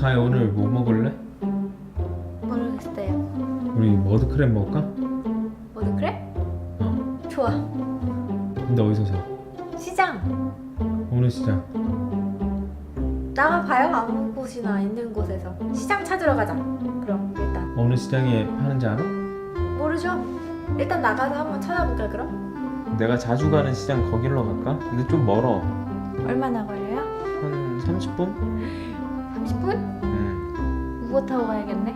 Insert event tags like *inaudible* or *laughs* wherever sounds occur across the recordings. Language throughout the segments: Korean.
가이 오늘 뭐 먹을래? 모르겠어요. 우리 머드크랩 먹을까? 모두 그래? 어. 좋아. 근데 어디서 사? 시장 어느 시장? 나가봐요. 아무 곳이나 있는 곳에서 시장 찾으러 가자. 그럼 일단 어느 시장에 파는지 알아? 모르죠. 일단 나가서 한번 찾아볼까 그럼? 내가 자주 가는 시장 거길로 갈까? 근데 좀 멀어. 얼마나 걸려요? 한 30분? 30분? 응. 우버 타고 가야겠네.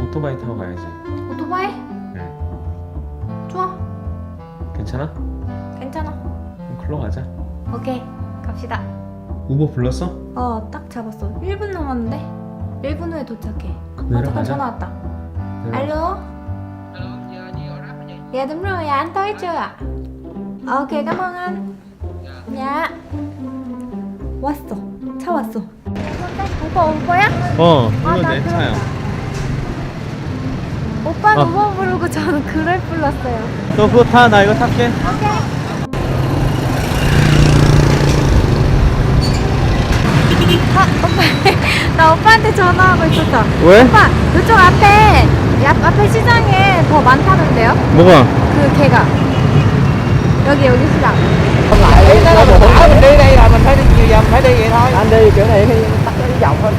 오토바이 타고 가야지. 오토바이? 응. 좋아. 괜찮아? 괜찮아. 그럼 글로 가자. 오케이. 갑시다. 우버 불렀어? 어, 딱 잡았어. 1분 남았는데? 1분 후에 도착해. 어, 잠깐 내려가자. 전화 왔다. 내려가자. Alo. Dạ đúng rồi, anh tới chưa ạ? Ok, cảm ơn anh. Dạ. 왔어. 차 왔어. 오빠 올 거야? 어, 아, 이거 나 내 그럼- 차야. 오빠는 아. 우버 부르고 저는 그럴 불렀어요. 너 그거 타, 나 이거 탈게. 오케이. 아, 오빠. *laughs* 나 오빠한테 전화하고 있었어. 왜? 오빠, 이쪽 앞에, 앞, 앞에 시장에 더 많다는데요? 뭐가? 그 개가. 여기, 여기 시장. lại nó là thả mình đi đây là mình phải đi nhiều vòng phải đi vậy thôi anh đi kiểu này thì tắt cái vòng thôi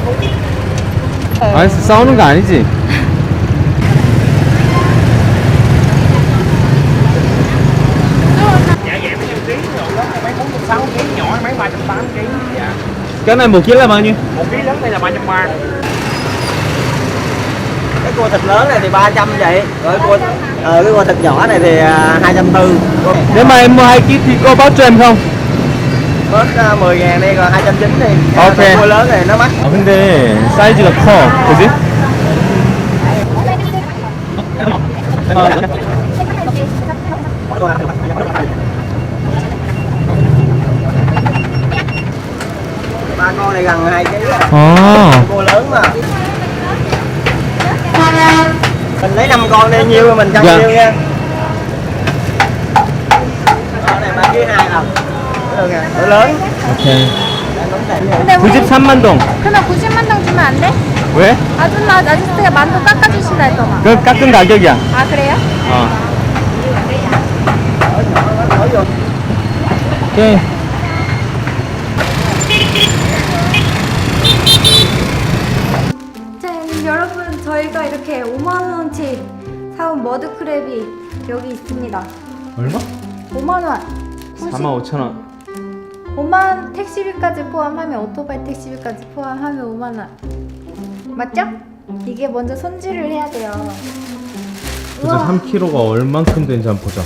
아니, 싸우는 거 아니지? dạ vậy mấy trăm ký rồi lớn này mấy bốn trăm sáu ký nhỏ mấy ba trăm tám ký dạ Cái này một kg là bao nhiêu? một ký lớn đây là ba trăm ba cái cua thịt lớn này thì 300 vậy rồi cua ờ, cái cua thịt nhỏ này thì à, 240 Nếu mà em mua 2 kg thì có báo cho em không? bớt uh, 10 ngàn đi còn 290 đi Ok. Cái cua lớn này nó mắc 아 근데 사이즈가 커, 그지? ba con này gần 2 kg 아, cua lớn mà mình lấy 5 con đi nhiêu thì mình cân Dạ. nhiêu nha con này 3 kg 2 à 오케이. 근데 우리 93만 동. 그러면 90만 동 주면 안 돼? 왜? 아줌마 아저씨가 만두 깎아주신다 했더만. 그 깎은 가격이야. 아 그래요? 어. 오케이. 자 여러분 저희가 이렇게 5만 원치 사온 머드크랩이 여기 있습니다. 얼마? 5만 원. 4만 5천 원. 5만 택시비까지 포함하면 오토바이 택시비까지 포함하면 5만 원. 맞죠? 이게 먼저 손질을 해야 돼요. 보자 3kg가 얼만큼 되는지 한번 보자.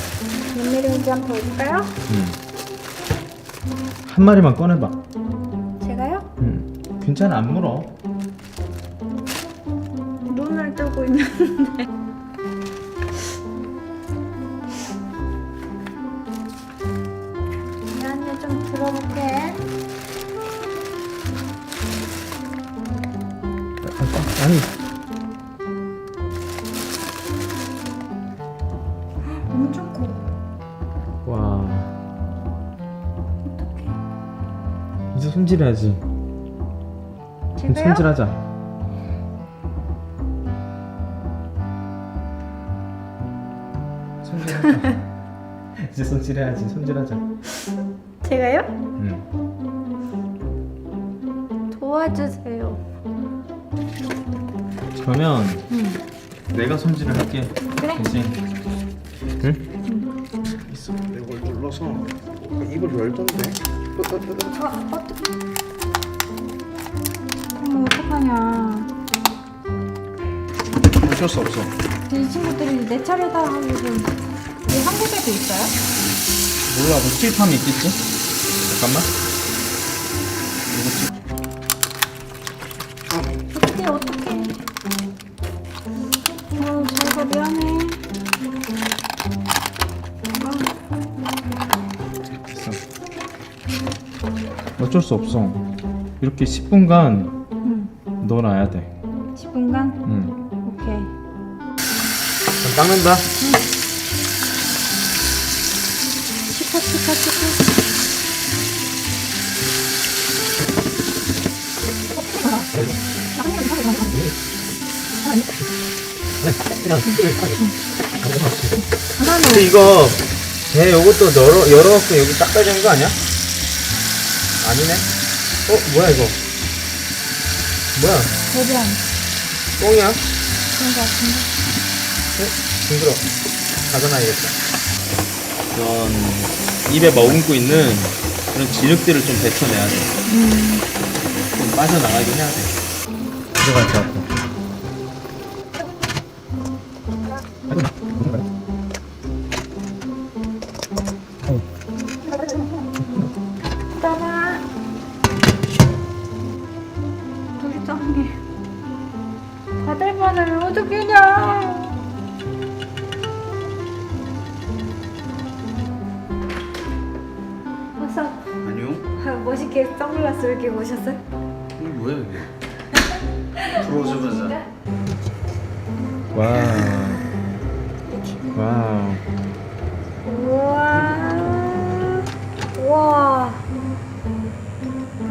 몇 밀리인지 한번 볼까요? 음. 한 마리만 꺼내봐. 제가요? 음. 괜찮아 안 물어. 눈을 뜨고 있는데. 엄청 커. 와 어떡해. 이제 손질해야지. 그럼 제가요? 손질하자. 손질하자. *laughs* 이제 손질해야지. 손질하자. 제가요? 응. 도와주세요. 그러면 응. 내가 손질을 할게. 그래. 대신. 응? 있어. 내가 이걸 눌러서 입을 열던데. 어, 어떡해. 어머, 어떡하냐. 어쩔 수 없어. 이 친구들이 내 차례다 하고 좀. 이 한국에도 있어요? 몰라, 뭐 스틸팜이 있겠지? 잠깐만. 어떡해, 어떡해. 아유, 자기가 미안해. 어쩔 수 없어. 이렇게 10분간 응. 넣어놔야 돼. 10분간? 응. 오케이. 닦는다. 치카, 치카, 치카. 근데 이거 배 요것도 열어 열어놓고 여기 닦아야 되는 거 아니야? 아니네. 어 뭐야 이거? 뭐야? 대변 똥이야? 그런 거 같은데 징그러. 가져놔야겠다. 이런 입에 머금고 있는 그런 진흙들을 좀 뱉어내야 돼. 좀 빠져나가긴 해야 돼. 들어갈 것 같아. 어떡하냐 어서 아니요. *laughs* 멋있게 선글라스를 끼고 오셨어요? 이게 뭐야 이게? 들어오자마자 와. 와. 우와 우와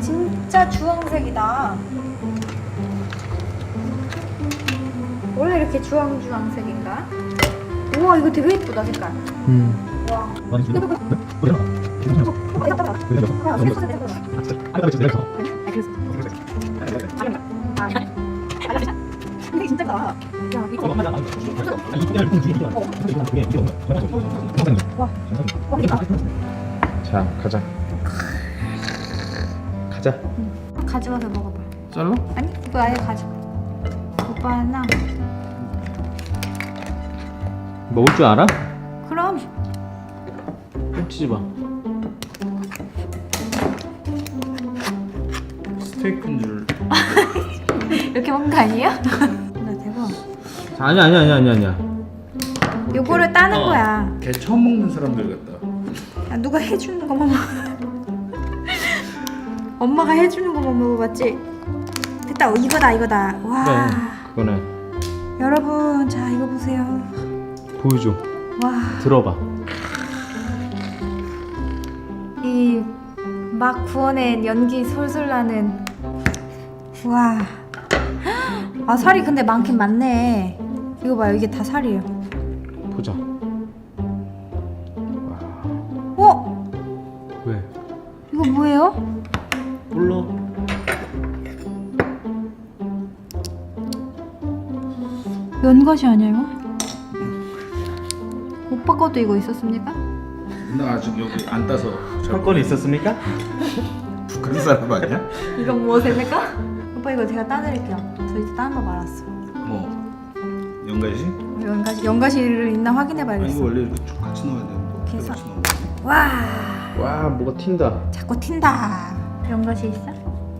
진짜 주황색이다 이렇게 주황주황색인가? 우와 이거 되게 예쁘다 색깔. 음. 와. 근데 진짜 나. 야 이거 자, 가자. 가자. 가져와서 먹어봐. 잘라? 아니 이거 아예 가져. 오빠 하나. 먹을 줄 알아? 그럼 훔치지 마. 스테이크인 줄. *laughs* 이렇게 먹는 거 아니에요? 나 대박. 자, 아니야, 아니야, 아니야, 아니야, 아니야. 요거를 따는 어. 거야. 걔 처음 먹는 사람들 같다. 야, 누가 해주는 것만 먹. 엄마가 해주는 것만 먹어봤지. 됐다. 어, 이거다 이거다. 와. 그래, 그거네. 여러분 자 이거 보세요. 보여줘. 와. 들어봐. 이 막 구워낸 연기 솔솔 나는 와. 아 살이 근데 많긴 많네. 이거 봐요 이게 다 살이에요. 보자. 어? 왜? 이거 뭐예요? 몰라. 연것이 아니야 이거? 오빠 것도 이거 있었습니까? 나 아직 여기 안 따서 잘 사건이 있었습니까? 그런 사람 아니야? 이건 무엇입니까? 오빠 이거 제가 따드릴게요. 저 이제 따는 거 말았어. 뭐 연가시? 연가시 연가시를 있나 아 확인해봐야겠어. 이거 원래 이렇게 쭉 같이 넣어야 되는데 어떻게 그래서- 같이 넣어? 와, 와, 뭐가 튄다. 자꾸 튄다. 연가시 있어?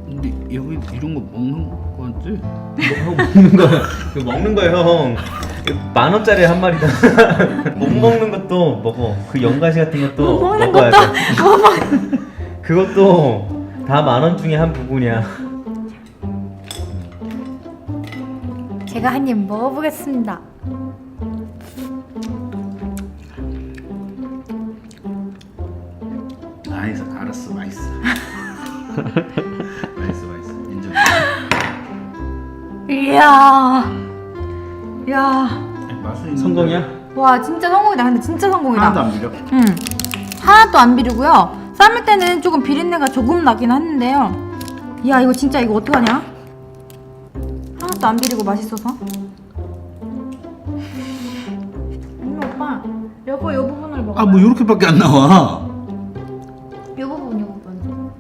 근데 여기 이런 거 먹는 거지? 거야. *laughs* 그 먹는 거야, 형. 만 원짜리 한 마리다. *laughs* 못 먹는 것도 먹어. 그 연가시 같은 것도 못 먹는 먹어야 것도 돼. *laughs* 그것도 다 만 원 중에 한 부분이야. 제가 한 입 먹어보겠습니다. 아니 알았어 맛있어. 맛있어 맛있어 인정. 이야, 이야, 성공이야? 와 진짜 성공이다. 근데 진짜 성공이다. 하나도 안 비려. 음, 하나도 안 비리고요. 삶을 때는 조금 비린내가 조금 나긴 하는데요. 야 이거 진짜 이거 어떡하냐? 하나도 안 비리고 맛있어서. 아니 오빠, 여보 요 부분을 먹어. 아 뭐 이렇게밖에 안 나와. 요 부분 요 부분.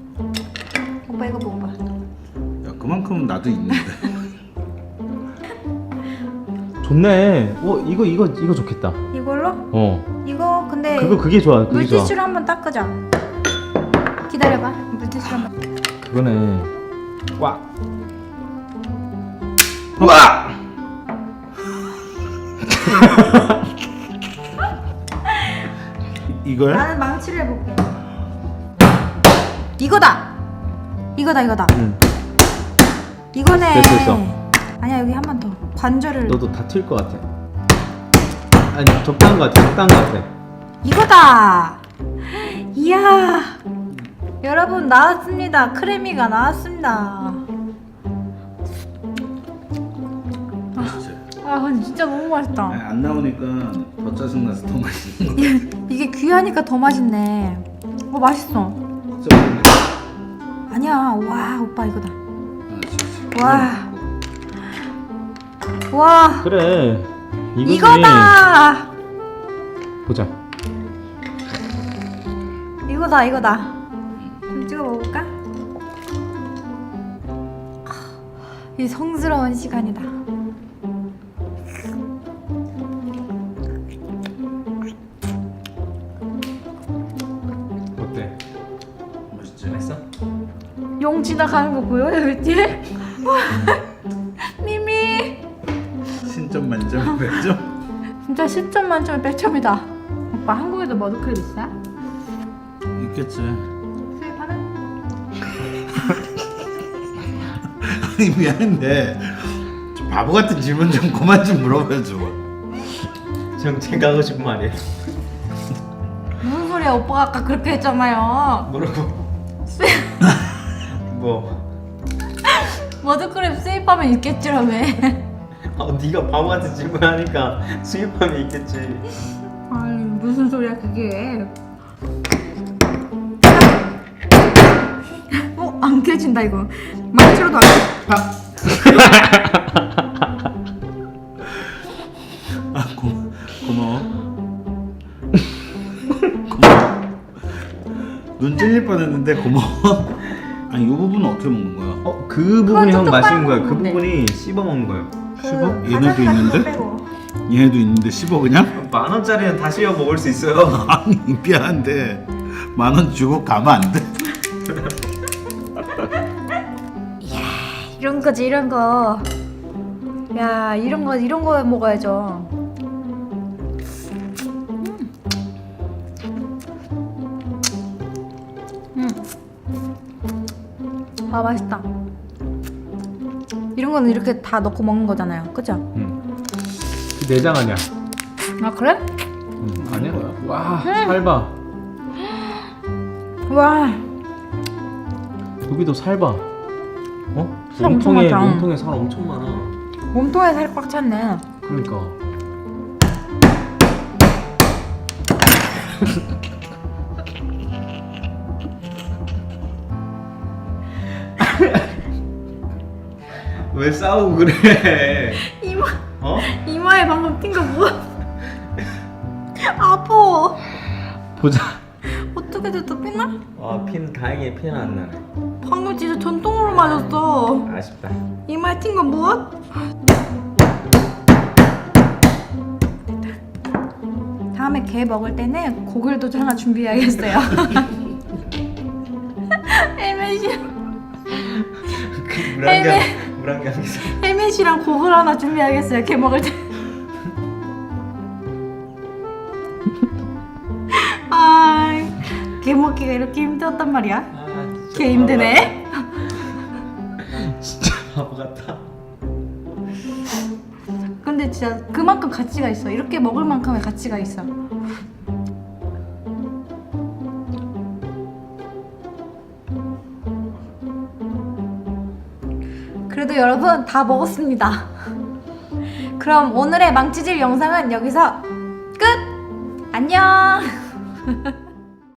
오빠 이거 먹어봐. 야 그만큼은 나도 있는데. *laughs* 좋네. 어, 이거 이거 이거 좋겠다. 이걸로? 어. 이거 근데 그거 그게 좋아. 그게 좋아. 물티슈로 한번 닦으자. 기다려봐. 물티슈 한번. 그거네. 꽉. 와! *laughs* 이거야? 나는 망치를 해볼게. 이거다. 이거다 이거다. 응. 이거네. 됐어, 됐어. 아니야 여기 한 번 더. 관절을. 너도 다튈것 같아. 아니 적당한 것 같아. 적당한 것 같아. 이거다. 이야. 여러분 나왔습니다. 크래미가 나왔습니다. 아 근데 진짜 너무 맛있다. 안 나오니까 더 짜증나서 더 맛있는 거 *laughs* 이게 귀하니까 더 맛있네. 어 맛있어. 아니야. 와 오빠 이거다. 와. 와 그래. 이거지. 이거다. 보자. 이거다 이거다. 좀 찍어 먹을까? 이 성스러운 시간이다. 어때? 맛있지? 맛있어? 용 지나가는 거 보여 여기 뒤에? 백점 진짜 10점 만점에 100점이다. 오빠 한국에도 머드크림 있어요? 있겠지 수입하는? *laughs* 아니 미안한데 좀 바보 같은 질문 좀 그만 좀 물어봐줘 정책 하고 싶은 말이야. 무슨 소리야 오빠가 아까 그렇게 했잖아요. 뭐라고? 수입 뭐? *laughs* 머드크림 수입하면 있겠지라며. 아, *laughs* 네가 바보 같은 질문 하니까 수입함이 있겠지. 아니 무슨 소리야 그게. 어? 안 깨진다 이거. 망치로도 안 깨. 아 고, 고마워 고마워 눈 찔릴 뻔했는데 고마워 아니 이 부분은 어떻게 먹는 거야? 어, 그 부분이 형 맛있는 거야. 그. 부분이 씹어 먹는 거야. 씹어? 그 얘네도 있는데? 빼고. 얘네도 있는데 씹어 그냥? 만 원짜리는 다 씹어 먹을 수 있어요. *laughs* 아니 미안한데 만 원 주고 가면 안 돼? *laughs* 이런 거지 이런 거. 야 이런 거 이런 거 먹어야죠. 음. 음. 아 맛있다. 거는 이렇게 다 넣고 먹는 거잖아요. 그죠? 그 내장 아니야. 아 그래? 응, 아니야? 와, 살봐. 와 여기도 살봐. 어? 살 엄청 몸통에 많다. 몸통에 살 엄청 많아. 몸통에 살꽉 찼네. 그러니까. *laughs* 왜 싸우고 그래? 이마 어? 이마에 방금 튄거 뭐? 아파. 보자. 어떻게 됐어 피나? 아, 핀 다행히 피는 안 나네. 방금 진짜 전통으로 맞았어. 아쉽다. 이마에 튄건 무엇? 다음에 게 먹을 때는 고글도 하나 준비해야겠어요. 헬멧이 물안경 있어. 헬멧이랑 고글 하나 준비해야겠어요. 게 먹을 때. 아, 게 먹기가 이렇게 힘들었단 말이야. 아, 진짜 게 힘드네. *laughs* 진짜 바보 같다. 근데 진짜 그만큼 가치가 있어. 이렇게 먹을 만큼의 가치가 있어. 그래도 여러분 다 먹었습니다. 그럼 오늘의 망치질 영상은 여기서 끝! 안녕! *laughs*